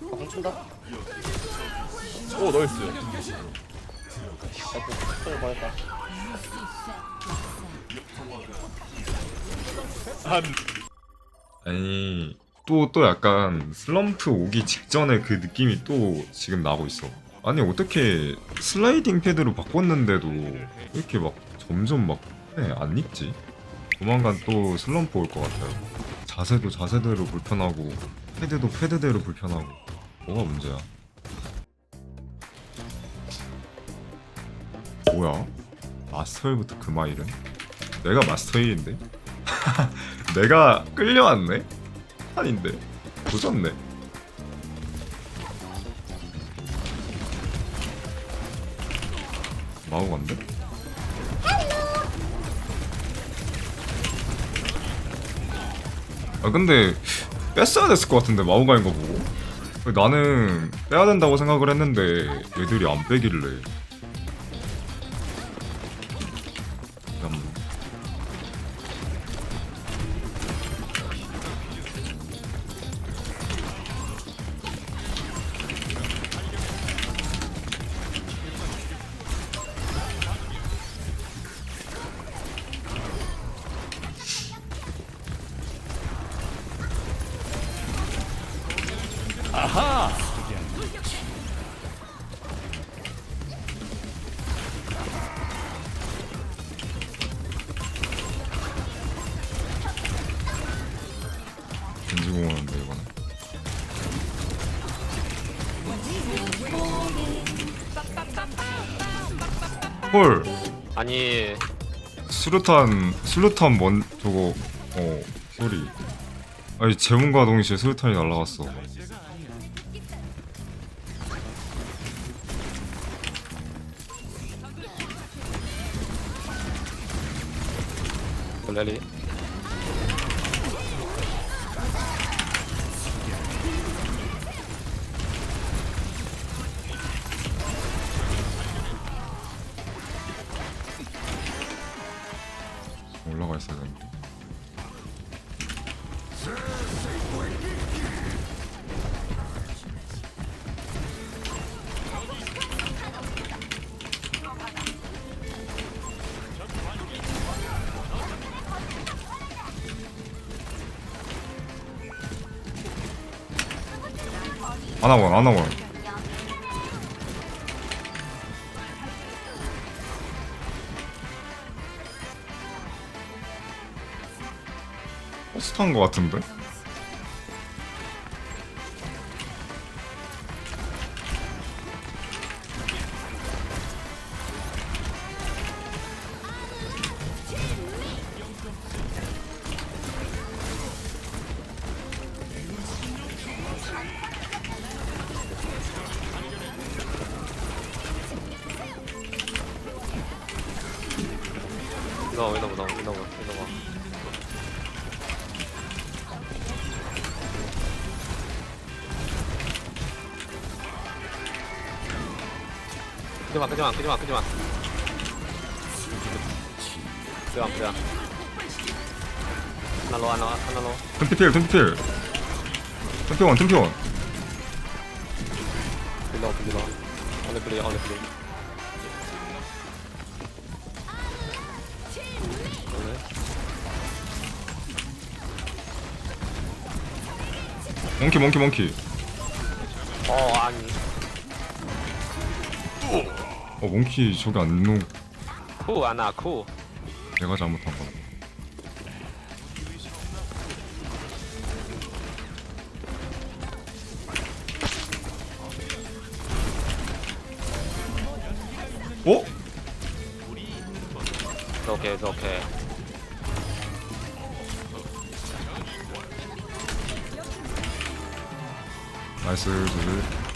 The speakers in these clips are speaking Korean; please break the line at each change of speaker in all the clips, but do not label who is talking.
훔친다.
오 나이스
보냈다.
한
아니 또 또 약간 슬럼프 오기 직전에 그 느낌이 또 지금 나고 있어. 아니 어떻게 슬라이딩 패드로 바꿨는데도 이렇게 막 점점 막안 익지? 조만간 또 슬럼프 올 것 같아요. 자세도 자세대로 불편하고 패드도 패드대로 불편하고 뭐가 문제야? 뭐야? 마스터 1부터 그 마일은? 내가 마스터 1인데? 내가 끌려왔네? 아닌데 도졌네 마우간데? 아 근데 뺐어야 됐을 것 같은데 마우가인 거 보고 나는 빼야 된다고 생각을 했는데 얘들이 안 빼길래 헐
아니,
수류탄 수류탄 뭔 저거 어 소리. 아니 재문과 동시에 수류탄이 날라갔어.
랠리.
아나원 아나원 버스 탄거 같은데?
끄지마, 끄지마, 끄지마, 끄지마. 끄지마, 끄지마. 하나로, 하나, 하나로.
템피필 템피필 템피원 템피원
빌러, 빌러. 어느 플레이, 어느 플레이.
몽키 몽키 몽키
어, 아니.
어 몽키 저기 안 놓...
쿠, 아나, 쿠.
내가 잘못한 거야 어?
오케이, 오케이.
나이스 조질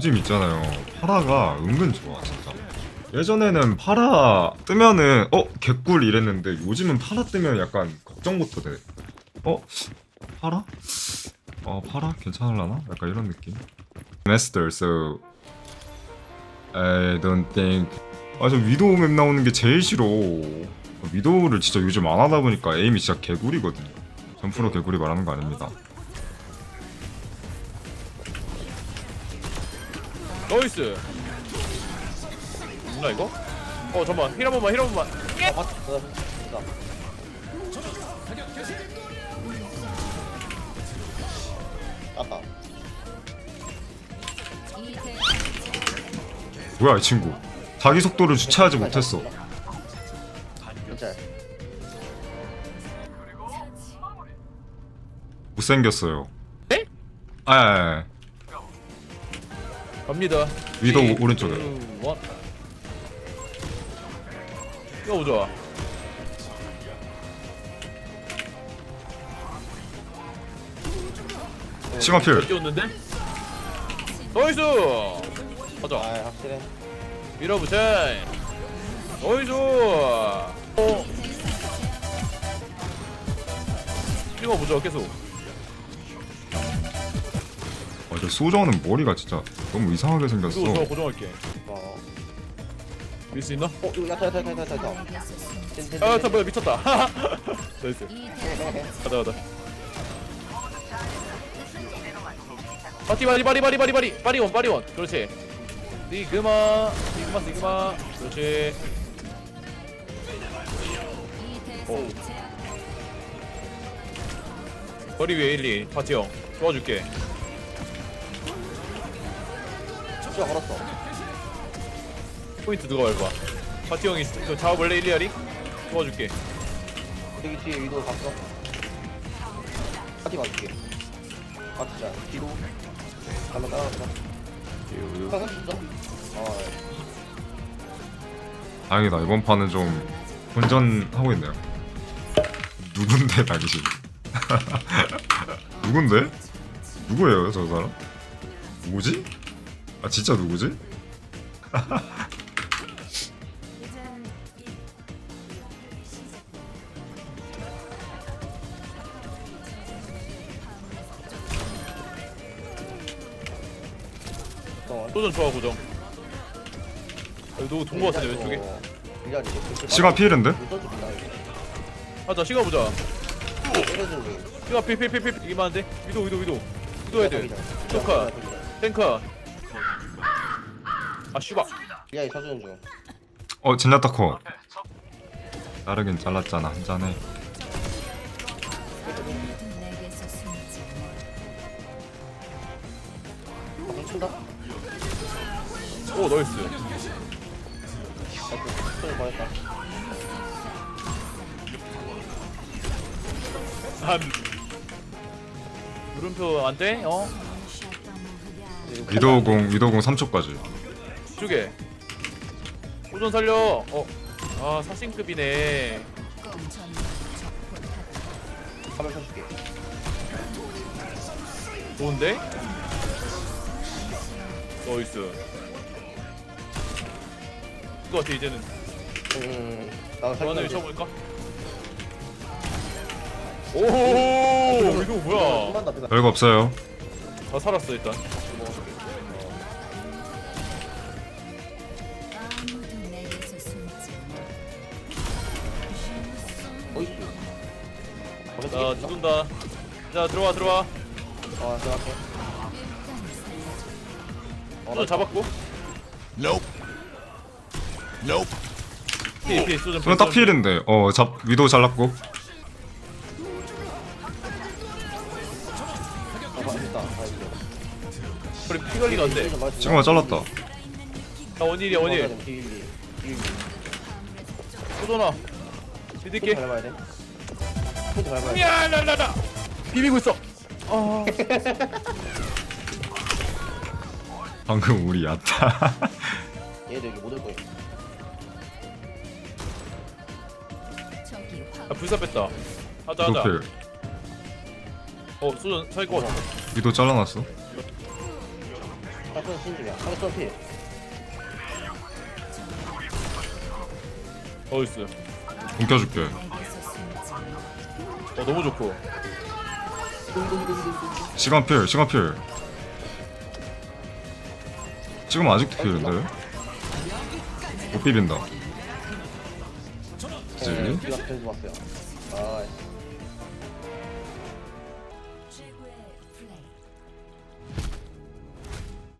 요즘 있잖아요 파라가 은근 좋아 진짜 예전에는 파라 뜨면은 어 개꿀 이랬는데 요즘은 파라 뜨면 약간 걱정부터 돼 어? 파라? 어 파라? 괜찮을라나? 약간 이런 느낌 Master so I don't think 아저 위도우 맵 나오는 게 제일 싫어 위도우를 진짜 요즘 안 하다 보니까 에임이 진짜 개구리거든요. 점프로 개구리 말하는 거 아닙니다.
나이스 있나 이거? 어 잠깐만 힐한 번만 힐한 번만
아, 맞다. 나, 나. 아까.
뭐야 이 친구? 자기 속도를 주체하지 못했어.
진짜.
못생겼어요.
네?
아, 아, 아.
갑니다
위도우
쓰리,
오른쪽에.
투, 원. 이거 보자
싱어필.
뛰었는데? 나이스 가자
아, 확실해.
밀어붙여 나이스 어 찍어보자 계속
아, 저 소저는 머리가 진짜 너무 이상하게 생겼어.
이거 저 고정할게
어.
밀수 있나?
어, 이거 야타, 야타, 야타, 야타, 야타.
아,
진.
다 뭐야 미쳤다. 나이스. 가자 가자. 바티 바리 바리 바리 바리 바리 바리 원 바리 원. 그렇지. 니그마 니그마 니그마. 그렇지. 오. 거리 위에 1, 2 바티 형 도와줄게.
진짜 걸었어.
포인트 누가 밟아? 바티 형이 저 잡아 볼래 1, 2 하리? 도와줄게.
여기 뒤에 위도 봤어. 파티 맞을게. 아, 진짜. 뒤로. 가면 따라간다. 가서 진짜. 어,
다행이다 이번 판은 좀 혼전하고 있네요. 누군데 당신? 누군데? 누구예요 저 사람? 누구지? 아 진짜 누구지?
도전 좋아 고정. 너 동거 같은데 왼쪽에.
시간
이거.
하자 시간 보자. 시간 이게 많은데? 위도 위도 위도. 위도 헤드. 조카. 탱커. 아 씨발.
미아이 쳐주는 중.
어 진야타 커. 자르긴 잘랐잖아 한 잔에.
아, 훔친다?
오 나이스.
아이고, 보냈다.
한. 물음표 안 돼? 어?
위도우공 위도우공 3초까지.
쪽에. 호전 살려. 어. 아 사신급이네.
화면 쳐줄게.
좋은데? 나이스. 이거 같아 이제는.
음,
하나
살짝.
쳐볼까? 오 이거 뭐야?
별거 없어요.
다 살았어 일단. 자 뒤돈다. 자 들어와 들어와.
어, 들어갈게.
소전 잡았고.
Nope. Nope.
피, 피, 소전
저는 딱 피해인데 어잡 위도우 잘랐고.
아.
우리 피 관리가 안 돼.
지금만 잘랐다.
나 원일이야 원일.
비밀리. 비밀리.
소전아.
포인트
믿을게.
돼. 포인트 밟아야 돼.
야, 라 라 라. 비비고 있어. 아,
방금 우리 얕다.
얘들 여기 못올 거야.
아 불사 뺐다. 하자 하자.
위도필.
어 소전 살것 같아.
위도 잘라놨어.
사건 신중이야. 사건 필.
나이스.
움켜줄게.
어 너무 좋고.
시간 필, 시간 필. 지금 아직도 필인데? 못 비빈다. 그지?
기가 계속 왔어요 아